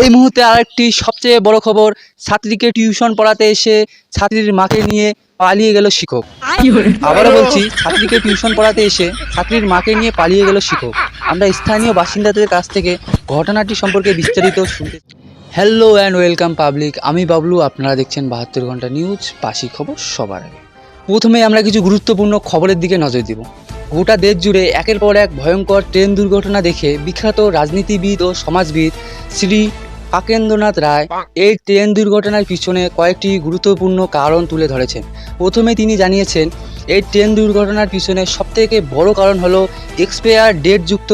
এই মুহূর্তে আরেকটি সবচেয়ে বড় খবর ছাত্রীকে টিউশন পড়াতে এসে ছাত্রীর মাকে নিয়ে পালিয়ে গেল শিক্ষক। আবারও বলছি ছাত্রীকে টিউশন পড়াতে এসে ছাত্রীর মাকে নিয়ে পালিয়ে গেল শিক্ষক। আমরা স্থানীয় বাসিন্দাদের কাছ থেকে ঘটনাটি সম্পর্কে বিস্তারিত শুনতে হ্যালো অ্যান্ড ওয়েলকাম পাবলিক আমি বাবলু আপনারা দেখছেন বাহাত্তর ঘণ্টা নিউজ পাশি খবর সবার আগে। প্রথমে আমরা কিছু গুরুত্বপূর্ণ খবরের দিকে নজর দিব। গোটা দেশ জুড়ে একের পর এক ভয়ঙ্কর ট্রেন দুর্ঘটনা দেখে বিখ্যাত রাজনীতিবিদ ও সমাজবিদ শ্রী পাকেন্দ্রনাথ রায় এই ট্রেন দুর্ঘটনার পিছনে কয়েকটি গুরুত্বপূর্ণ কারণ তুলে ধরেছেন। প্রথমে তিনি জানিয়েছেন এই ট্রেন দুর্ঘটনার পিছনে সবথেকে বড় কারণ হলো এক্সপায়ার ডেটযুক্ত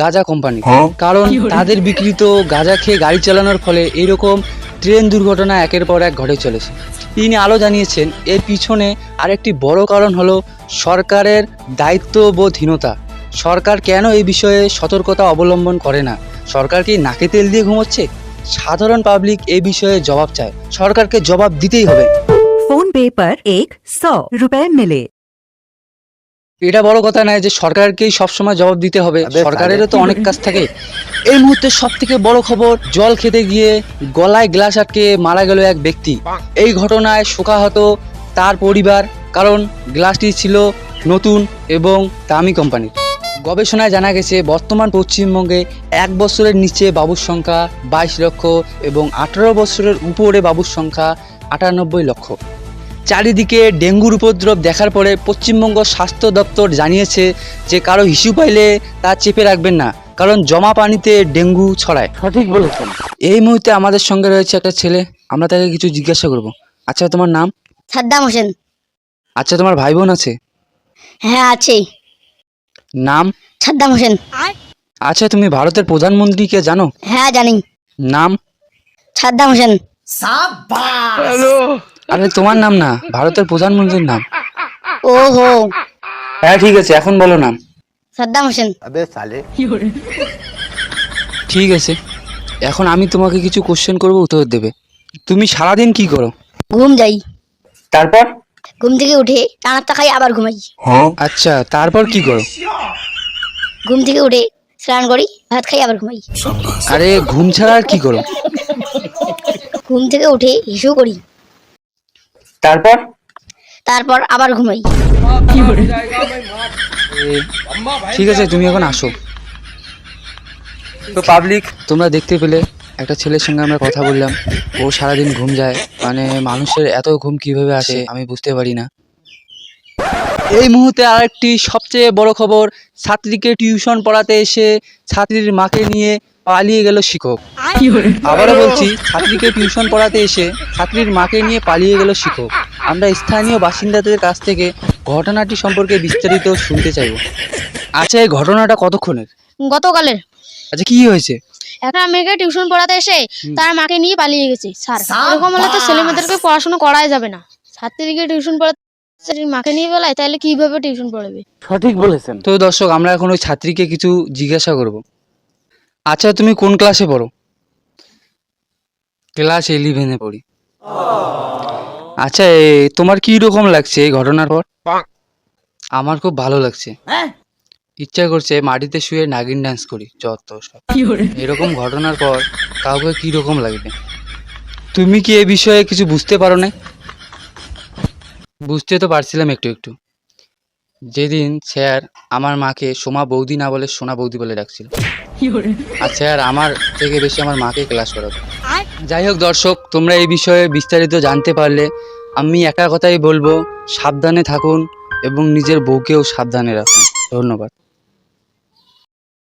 গাঁজা কোম্পানি। কারণ তাদের বিকৃত গাঁজা খেয়ে গাড়ি চালানোর ফলে এরকম ট্রেন দুর্ঘটনা একের পর এক ঘটে চলেছে। তিনি আরও জানিয়েছেন এর পিছনে আরেকটি বড় কারণ হলো সরকারের দায়িত্ববোধহীনতা। সরকার কেন এই বিষয়ে সতর্কতা অবলম্বন করে না? সরকার কি নাকে তেল দিয়ে ঘুমোচ্ছে? সাধারণ পাবলিক এ বিষয়ে জবাব চায়। সরকারকে জবাব দিতেই হবে। ফোন পেপার এক সো এটা বড় কথা নয় যে সরকারকেই সবসময় জবাব দিতে হবে। সরকারেরও তো অনেক কাজ থাকে। এই মুহূর্তে সব থেকে বড় খবর জল খেতে গিয়ে গলায় গ্লাস আটকে মারা গেল এক ব্যক্তি। এই ঘটনায় শোকাহত তার পরিবার কারণ গ্লাসটি ছিল নতুন এবং দামি কোম্পানির গবেষণায় জানা গেছে বর্তমান পশ্চিমবঙ্গে এক বছরের নিচে বাবুর সংখ্যা বাইশ লক্ষ এবং আঠারো বছরের উপরে বাবুর সংখ্যা আটানব্বই লক্ষ। চারিদিকে ডেঙ্গুর উপদ্রব দেখার পরে পশ্চিমবঙ্গ স্বাস্থ্য দপ্তর জানিয়েছে যে কারও হিসু পাইলে তা চেপে রাখবেন না কারণ জমা পানিতে ডেঙ্গু ছড়ায়। সঠিক বলেছেন। এই মুহূর্তে আমাদের সঙ্গে রয়েছে একটা ছেলে আমরা তাকে কিছু জিজ্ঞাসা করব। আচ্ছা তোমার নাম? সাদ্দাম হোসেন। আচ্ছা তোমার ভাই বোন আছে? হ্যাঁ আছে নাম? সাদ্দাম হোসেন। আচ্ছা তুমি ভারতের প্রধানমন্ত্রীকে জানো? হ্যাঁ জানি। নাম? সাদ্দাম হোসেন। আরে তোমার নাম না ভারতের প্রধানমন্ত্রীর নাম। ও হো হ্যাঁ ঠিক আছে এখন বলো নাম। সাদ্দাম হোসেন। আবে সালে। ঠিক আছে এখন আমি তোমাকে কিছু কোশ্চেন করব উত্তর দেবে। তুমি সারাদিন কি করো? ঘুম যাই। তারপর? ঘুম থেকে উঠে টানারটা খাই আবার ঘুমাই। আচ্ছা তারপর কি করো? ঘুম থেকে উঠে স্নান করি ভাত খাই আবার ঘুমাই। আরে ঘুম ছাড়া আর কি করো? ঘুম থেকে উঠে হিসু করি। তারপর? তারপর আবার ঘুমাই। ঠিক আছে তুমি এখন আসো। তো পাবলিক তোমরা দেখতে পেলে। একটা ছেলের সঙ্গে আমরা কথা বললাম। ও সারাদিন ঘুম যায়। মানে মানুষের এত ঘুম কীভাবে আসে আমি বুঝতে পারি না। এই মুহূর্তে আরেকটি সবচেয়ে বড় খবর ছাত্রীকে টিউশন পড়াতে এসে ছাত্রীর মাকে নিয়ে পালিয়ে গেল শিক্ষক। আবারও বলছি ছাত্রীকে টিউশন পড়াতে এসে ছাত্রীর মাকে নিয়ে পালিয়ে গেল শিক্ষক। আমরা স্থানীয় বাসিন্দাদের কাছ থেকে ঘটনাটি সম্পর্কে বিস্তারিত শুনতে চাইব। আচ্ছা এই ঘটনাটা কতক্ষণের? গতকালের। আচ্ছা কি হয়েছে? একটা মেয়েকে টিউশন পড়াতে এসে তার মাকে নিয়ে পালিয়ে গেছে স্যার। এরকম হলে তো ছেলে মেয়েদেরকে পড়াশোনা করাই যাবে না। ছাত্রীকে টিউশন পড়াতে মাকে নিয়ে বেলায় তাহলে কীভাবে টিউশন পড়াবে? সঠিক বলেছেন। তো দর্শক আমরা এখন ওই ছাত্রীকে কিছু জিজ্ঞাসা করব। আচ্ছা তুমি কোন ক্লাসে পড়ো? ক্লাস ইলেভেনে পড়ি। আচ্ছা এ, তোমার কি রকম লাগছে এই ঘটনার পর? আমার খুব ভালো লাগছে। ইচ্ছা করছে মাটিতে শুয়ে নাগিন ডান্স করি যত সব। এরকম ঘটনার পর কাউকে কি রকম লাগবে? তুমি কি এ বিষয়ে কিছু বুঝতে পারো না বুঝতে তো পারছিলাম একটু একটু। যেদিন স্যার আমার মাকে সোমা বৌদি না বলে সোনা বৌদি বলে ডাকছিল। আর স্যার আমার থেকে বেশি আমার মাকে ক্লাস করাতো। যাই হোক দর্শক তোমরা এই বিষয়ে বিস্তারিত জানতে পারলে আমি একা কথাই বলব সাবধানে থাকুন এবং নিজের বউকেও সাবধানে রাখুন। ধন্যবাদ।